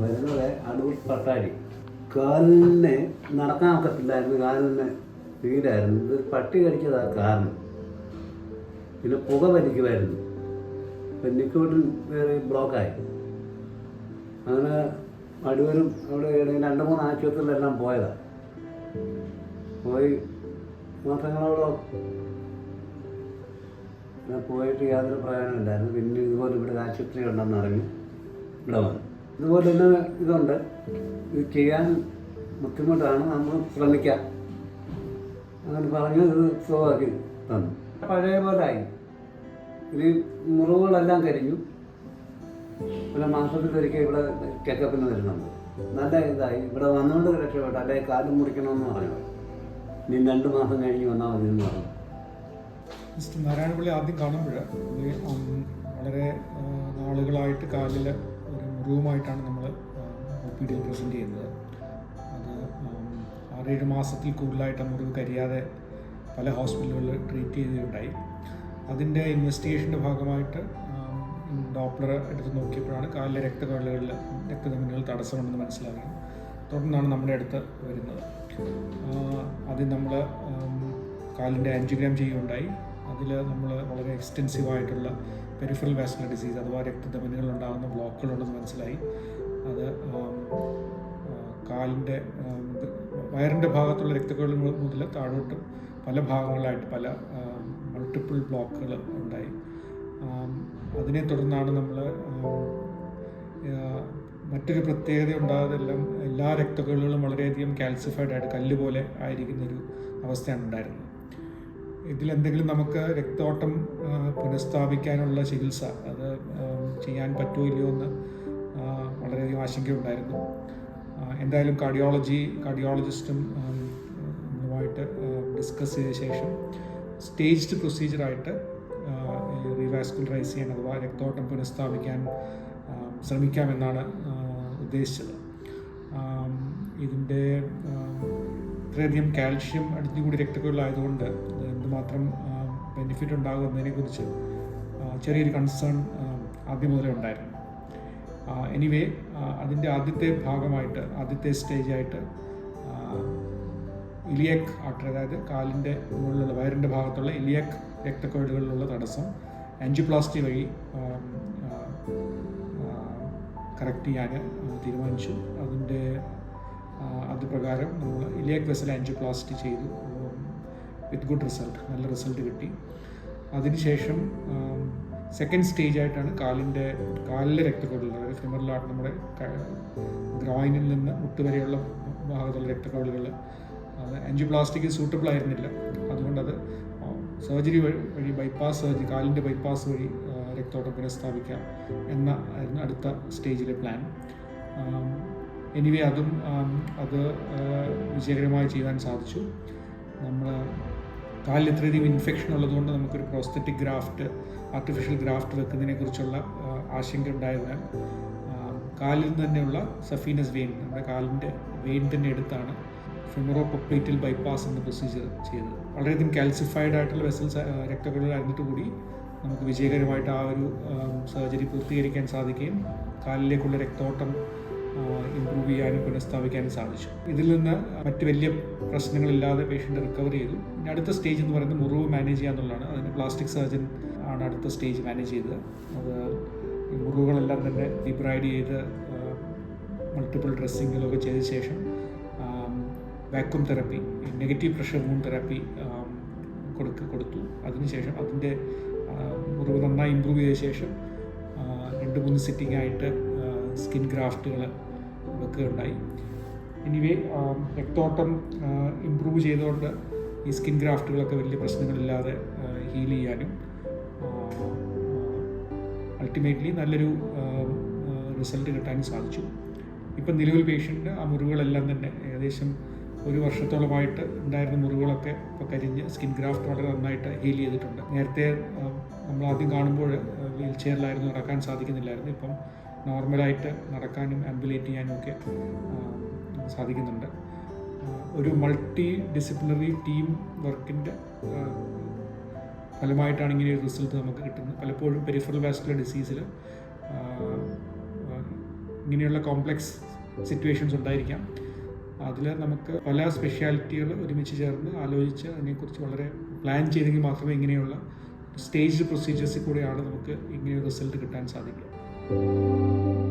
വരുന്നത് അടൂർ പട്ടാരി കാലിന് നടക്കാൻ ഒക്കത്തില്ലായിരുന്നു. കാലിന് വീടായിരുന്നു ഇത് പട്ടി കടിച്ചതാ കാരണം പിന്നെ പുക വലിക്കുമായിരുന്നു ഇപ്പം നിക്കോട്ടിൻ വേറെ ബ്ലോക്കായി. അങ്ങനെ അടിവരും അവിടെ രണ്ട് മൂന്ന് ആശുപത്രിയിലെല്ലാം പോയതാ. പോയി മാസങ്ങളോടോ പോയിട്ട് യാതൊരു പ്രയോജനം ഉണ്ടായിരുന്നു പിന്നെ ഇതുപോലെ ഇവിടെ ആശുപത്രി ഉണ്ടെന്ന് അറിഞ്ഞു ഇവിടെ വന്നു. ഇതുപോലെ തന്നെ ഇതുണ്ട്. ഇത് ചെയ്യാൻ ബുദ്ധിമുട്ടാണ്. നമ്മൾ ശ്രമിക്കാം. അങ്ങനെ പറഞ്ഞ് ഇത് സുഖമാക്കി തന്നു പഴയ പോലെ ആയി ഇത് മുറിവുകളെല്ലാം കരിഞ്ഞു. പിന്നെ മാസത്തിലൊരിക്കൽ ഇവിടെ ചെക്കപ്പിന് വരുന്നുണ്ട്. നല്ല ഇതായി. ഇവിടെ വന്നുകൊണ്ട് രക്ഷപ്പെട്ടു. അല്ലെങ്കിൽ കാലും മുറിക്കണമെന്ന് പറഞ്ഞു. ഇനി രണ്ട് മാസം കഴിഞ്ഞ് വന്നാൽ മതി എന്ന് പറഞ്ഞു. മിസ്റ്റർ നാരായണപള്ളി ആദ്യം കാണുമ്പോൾ വളരെ നാളുകളായിട്ട് കാലിൽ ഒരു മുറിവുമായിട്ടാണ് നമ്മൾ ഒ പി ഡിയിൽ പ്രസന്റ് ചെയ്യുന്നത്. അത് ആറേഴ് മാസത്തിൽ കൂടുതലായിട്ട് മുറിവ് കരിയാതെ പല ഹോസ്പിറ്റലുകളിൽ ട്രീറ്റ് ചെയ്തിട്ടുണ്ടായി. അതിന്റെ ഇൻവെസ്റ്റിഗേഷന്റെ ഭാഗമായിട്ട് ഡോപ്ലർ എടുത്ത് നോക്കിയപ്പോഴാണ് കാലിലെ രക്തക്കൊഴലുകളിൽ രക്തധമനികൾ തടസ്സമുണ്ടെന്ന് മനസ്സിലാകുന്നത് തുടർന്നാണ് നമ്മുടെ അടുത്ത് വരുന്നത്. ആദ്യം നമ്മൾ കാലിന്റെ ആൻജിഗ്രാം ചെയ്യുകയുണ്ടായി. അതിൽ നമ്മൾ വളരെ എക്സ്റ്റെൻസീവ് ആയിട്ടുള്ള പെരിഫറൽ വാസ്കുലർ ഡിസീസ് അഥവാ രക്തധമനികൾ ഉണ്ടാകുന്ന ബ്ലോക്കുകളുണ്ടെന്ന് മനസ്സിലായി. അത് കാലിന്റെ വയറിന്റെ ഭാഗത്തുള്ള രക്തക്കുഴൽ മുതൽ താഴോട്ട് പല ഭാഗങ്ങളായിട്ട് പല മൾട്ടിപ്പിൾ ബ്ലോക്കുകൾ ഉണ്ടായി. അതിനെ തുടർന്നാണ് നമ്മൾ മറ്റൊരു പ്രത്യേകത ഉണ്ടായതെല്ലാം എല്ലാ രക്തക്കുഴലുകളും വളരെയധികം കാൽസിഫൈഡ് ആയിട്ട് കല്ല് പോലെ ആയിരിക്കുന്ന ഒരു അവസ്ഥയാണ് ഉണ്ടായിരുന്നത്. ഇതിലെന്തെങ്കിലും നമുക്ക് രക്തോട്ടം പുനഃസ്ഥാപിക്കാനുള്ള ചികിത്സ അത് ചെയ്യാൻ പറ്റുമോ ഇല്ലയോ എന്ന് വളരെയധികം ആശങ്കയുണ്ടായിരുന്നു. എന്തായാലും കാർഡിയോളജി കാർഡിയോളജിസ്റ്റും നമ്മളുമായിട്ട് ഡിസ്കസ് ചെയ്ത ശേഷം സ്റ്റേജ്ഡ് പ്രൊസീജിയറായിട്ട് റീവാസ്കുലറൈസ് ചെയ്യാൻ അഥവാ രക്തോട്ടം പുനഃസ്ഥാപിക്കാൻ ശ്രമിക്കാമെന്നാണ് ഉദ്ദേശിച്ചത്. ഇതിന്റെ ഇത്രയധികം കാൽഷ്യം അടിഞ്ഞുകൂടി രക്തക്കുഴലായതുകൊണ്ട് ഇത് എന്തുമാത്രം ബെനിഫിറ്റ് ഉണ്ടാകുമെന്നതിനെക്കുറിച്ച് കുറിച്ച് ചെറിയൊരു കൺസേൺ ആദ്യം മുതലേ ഉണ്ടായിരുന്നു. എനിവേ അതിന്റെ ആദ്യത്തെ ഭാഗമായിട്ട് ആദ്യത്തെ സ്റ്റേജായിട്ട് ഇലിയക് ആർട്ടർ അതായത് കാലിന്റെ മുകളിലുള്ള വയറിന്റെ ഭാഗത്തുള്ള ഇലിയക് രക്തക്കുഴലുകളിലുള്ള തടസ്സം ആൻജിപ്ലാസ്റ്റി വഴി കറക്റ്റ് ചെയ്യാൻ തീരുമാനിച്ചു. അതിന്റെ അത് പ്രകാരം നമ്മൾ ഇലിയക് വെസൽ ആൻജിപ്ലാസ്റ്റി ചെയ്തു. വിത്ത് ഗുഡ് റിസൾട്ട് നല്ല റിസൾട്ട് കിട്ടി. അതിനുശേഷം സെക്കൻഡ് സ്റ്റേജ് ആയിട്ടാണ് കാലിന്റെ കാലിലെ രക്തക്കുഴലുകൾ അതായത് ഫിമറിലാട്ട് നമ്മുടെ ഗ്രോയിനിൽ നിന്ന് മുട്ട് വരെയുള്ള ഭാഗത്തുള്ള രക്തക്കുഴലുകൾ അത് ആൻജിയോപ്ലാസ്റ്റിക്ക് സൂട്ടബിൾ ആയിരുന്നില്ല. അതുകൊണ്ടത് അത് സർജറി വഴി വഴി ബൈപ്പാസ് സർജറി കാലിന്റെ ബൈപ്പാസ് വഴി രക്തോട്ടം പുനഃസ്ഥാപിക്കാം എന്ന ആയിരുന്നു അടുത്ത സ്റ്റേജിലെ പ്ലാൻ എനിവേ അതും അത് വിജയകരമായി ചെയ്യാൻ സാധിച്ചു. നമ്മൾ കാലിൽ ഇത്രയധികം ഇൻഫെക്ഷൻ ഉള്ളതുകൊണ്ട് നമുക്കൊരു പ്രോസ്തറ്റിക് ഗ്രാഫ്റ്റ് ആർട്ടിഫിഷ്യൽ ഗ്രാഫ്റ്റ് വെക്കുന്നതിനെ കുറിച്ചുള്ള ആ, ആശങ്ക ഉണ്ടായതിനാൽ കാലിൽ തന്നെയുള്ള സഫീനസ് വെയിൻ നമ്മുടെ കാലിന്റെ വെയിൻ തന്നെ എടുത്താണ് ഫിമറോ പൊപ്ലേറ്റിൽ ബൈപ്പാസ് എന്ന പ്രൊസീജിയർ ചെയ്തത്. വളരെയധികം കാൽസിഫൈഡ് ആയിട്ടുള്ള വെസൽസ് രക്തക്കുഴലായിരുന്നിട്ട് കൂടി നമുക്ക് വിജയകരമായിട്ട് ആ ഒരു സർജറി പൂർത്തീകരിക്കാൻ സാധിക്കുകയും കാലിലേക്കുള്ള രക്തോട്ടം ഇമ്പ്രൂവ് ചെയ്യാനും പുനഃസ്ഥാപിക്കാനും സാധിച്ചു. ഇതിൽ നിന്ന് മറ്റ് വലിയ പ്രശ്നങ്ങളില്ലാതെ പേഷ്യന്റ് റിക്കവർ ചെയ്തു. പിന്നെ അടുത്ത സ്റ്റേജ് എന്ന് പറയുന്നത് മുറിവ് മാനേജ് ചെയ്യുക എന്നുള്ളതാണ്. അതിന് പ്ലാസ്റ്റിക് സർജൻ ആണ് അടുത്ത സ്റ്റേജ് മാനേജ് ചെയ്തത്. അത് ഈ മുറിവുകളെല്ലാം തന്നെ ഡിബ്രൈഡ് ചെയ്ത് മൾട്ടിപ്പിൾ ഡ്രസ്സിങ്ങിലൊക്കെ ചെയ്ത ശേഷം vacuum therapy negative pressure moon therapy കൊടുക്ക കൊടുത്തു. അതിനുശേഷം അതിന്റെ മുറിവ് നന്നായി ഇമ്പ്രൂവ് ചെയ്ത ശേഷം രണ്ട് മൂന്ന് സിറ്റിംഗ് ആയിട്ട് സ്കിൻ ഗ്രാഫ്റ്റുകൾ വെക്കുകയുണ്ടായി എനിവേ രക്തോട്ടം ഇമ്പ്രൂവ് ചെയ്തുകൊണ്ട് ഈ സ്കിൻ ഗ്രാഫ്റ്റുകളൊക്കെ വലിയ പ്രശ്നങ്ങളില്ലാതെ ഹീൽ ചെയ്യാനും അൾട്ടിമേറ്റ്ലി നല്ലൊരു റിസൾട്ട് കിട്ടാനും സാധിച്ചു. ഇപ്പം നിലവിൽ പേഷ്യന്റ് ആ മുറിവുകളെല്ലാം തന്നെ ഏകദേശം ഒരു വർഷത്തോളമായിട്ട് ഉണ്ടായിരുന്ന മുറിവുകളൊക്കെ ഇപ്പോൾ കരിഞ്ഞ് സ്കിൻ ഗ്രാഫ്റ്റ് വളരെ നന്നായിട്ട് ഹീൽ ചെയ്തിട്ടുണ്ട്. നേരത്തെ നമ്മൾ ആദ്യം കാണുമ്പോൾ വീൽ ചെയറിലായിരുന്നു നടക്കാൻ സാധിക്കുന്നില്ലായിരുന്നു. ഇപ്പം നോർമലായിട്ട് നടക്കാനും ആംബുലേറ്റ് ചെയ്യാനും ഒക്കെ സാധിക്കുന്നുണ്ട്. ഒരു മൾട്ടി ഡിസിപ്ലിനറി ടീം വർക്കിന്റെ ഫലമായിട്ടാണ് ഇങ്ങനെ ഒരു റിസൾട്ട് നമുക്ക് കിട്ടുന്നത്. പലപ്പോഴും പെരിഫറൽ വാസ്കുലർ ഡിസീസിൽ ഇങ്ങനെയുള്ള കോംപ്ലക്സ് സിറ്റുവേഷൻസ് ഉണ്ടായിരിക്കാം. അതിൽ നമുക്ക് പല സ്പെഷ്യാലിറ്റികൾ ഒരുമിച്ച് ചേർന്ന് ആലോചിച്ച് അതിനെക്കുറിച്ച് വളരെ പ്ലാൻ ചെയ്തെങ്കിൽ മാത്രമേ ഇങ്ങനെയുള്ള സ്റ്റേജ് പ്രൊസീജിയേഴ്സിൽ കൂടെയാണ് നമുക്ക് ഇങ്ങനെ റിസൾട്ട് കിട്ടാൻ സാധിക്കുക うん。